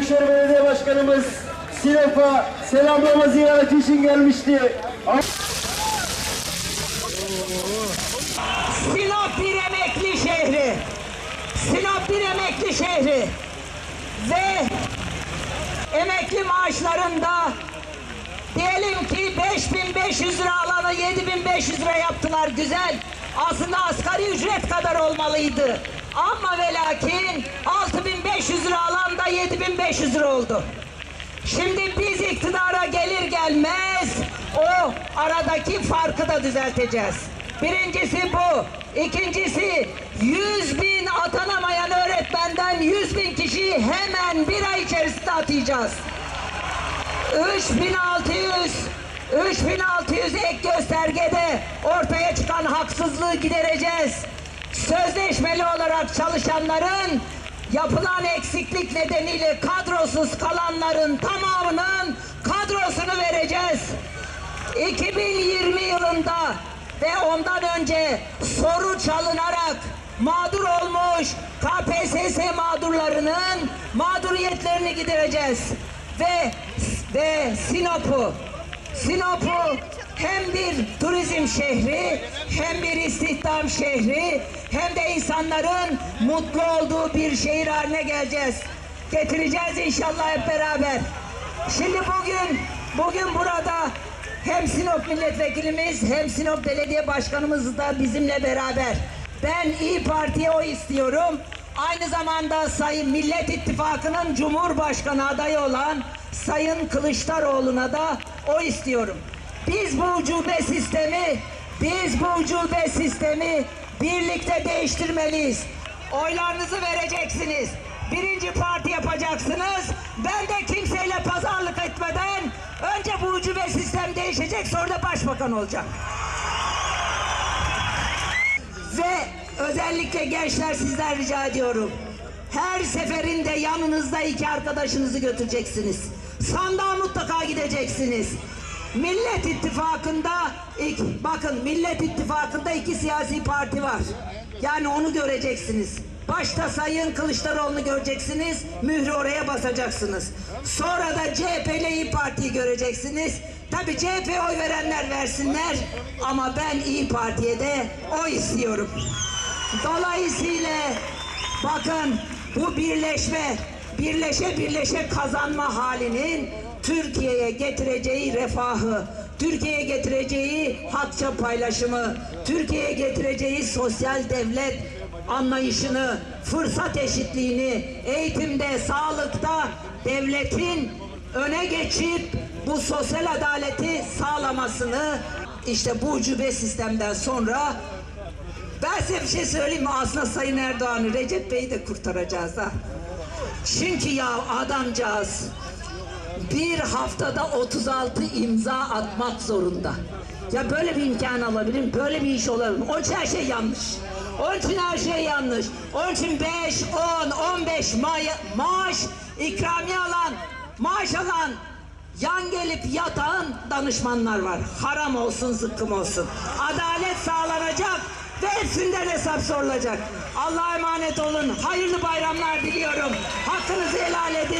Büyükşehir Belediye Başkanımız Sinop'a selamlama ziyareti için gelmişti. Sinop bir emekli şehri. Sinop bir emekli şehri. Ve emekli maaşlarında diyelim ki 5500 lira alanı 7500 lira yaptılar güzel. Aslında asgari ücret kadar olmalıydı. Ama ve lakin 6500 lira alanda 7500 lira oldu. Şimdi biz iktidara gelir gelmez o aradaki farkı da düzelteceğiz. Birincisi bu. İkincisi 100 bin atanamayan öğretmenden 100 bin kişiyi hemen bir ay içerisinde atayacağız. 3600 3600 ek göstergede ortaya çıkan haksızlığı gidereceğiz. Sözleşmeli olarak çalışanların yapılan eksiklik nedeniyle kadrosuz kalanların tamamının kadrosunu vereceğiz. 2020 yılında ve ondan önce soru çalınarak mağdur olmuş KPSS mağdurlarının mağduriyetlerini gidereceğiz. Ve ve Sinop'u Sinop'u hem bir turizm şehri hem bir istihdam şehri hem de insanların mutlu olduğu bir şehir haline geleceğiz. Getireceğiz inşallah hep beraber. Şimdi bugün bugün burada hem Sinop milletvekilimiz hem Sinop belediye başkanımız da bizimle beraber. Ben İyi Parti'ye oy istiyorum. Aynı zamanda Sayın Millet İttifakı'nın Cumhurbaşkanı adayı olan Sayın Kılıçdaroğlu'na da oy istiyorum. Biz bu ucube sistemi, biz bu ucube sistemi birlikte değiştirmeliyiz. Oylarınızı vereceksiniz. Birinci parti yapacaksınız. Ben de kimseyle pazarlık etmeden önce bu ucube sistem değişecek sonra da başbakan olacak. Ve özellikle gençler sizden rica ediyorum. Her seferinde yanınızda iki arkadaşınızı götüreceksiniz. Sandığa mutlaka gideceksiniz. Millet İttifakı'nda ilk, bakın Millet İttifakı'nda iki siyasi parti var. Yani onu göreceksiniz. Başta Sayın Kılıçdaroğlu'nu göreceksiniz, mührü oraya basacaksınız. Sonra da CHP ile İYİ Parti'yi göreceksiniz. Tabii CHP'ye oy verenler versinler ama ben İYİ Parti'ye de oy istiyorum. Dolayısıyla bakın bu birleşme, birleşe birleşe kazanma halinin Türkiye'ye getireceği refahı, Türkiye'ye getireceği hakça paylaşımı, Türkiye'ye getireceği sosyal devlet anlayışını, fırsat eşitliğini, eğitimde, sağlıkta devletin öne geçip bu sosyal adaleti sağlamasını işte bu ucube sistemden sonra ben size bir şey söyleyeyim mi? Aslında Sayın Erdoğan'ı, Recep Bey'i de kurtaracağız ha. Çünkü ya adamcağız bir haftada 36 imza atmak zorunda. Ya böyle bir imkan alabilir mi? Böyle bir iş olabilir mi? Onun için her şey yanlış. Onun için her şey yanlış. Onun için 5, 10, 15 ma- maaş ikramiye alan, maaş alan yan gelip yatağın danışmanlar var. Haram olsun, zıkkım olsun. Adalet sağlanacak hesap sorulacak. Allah'a emanet olun. Hayırlı bayramlar diliyorum. Hakkınızı helal edin.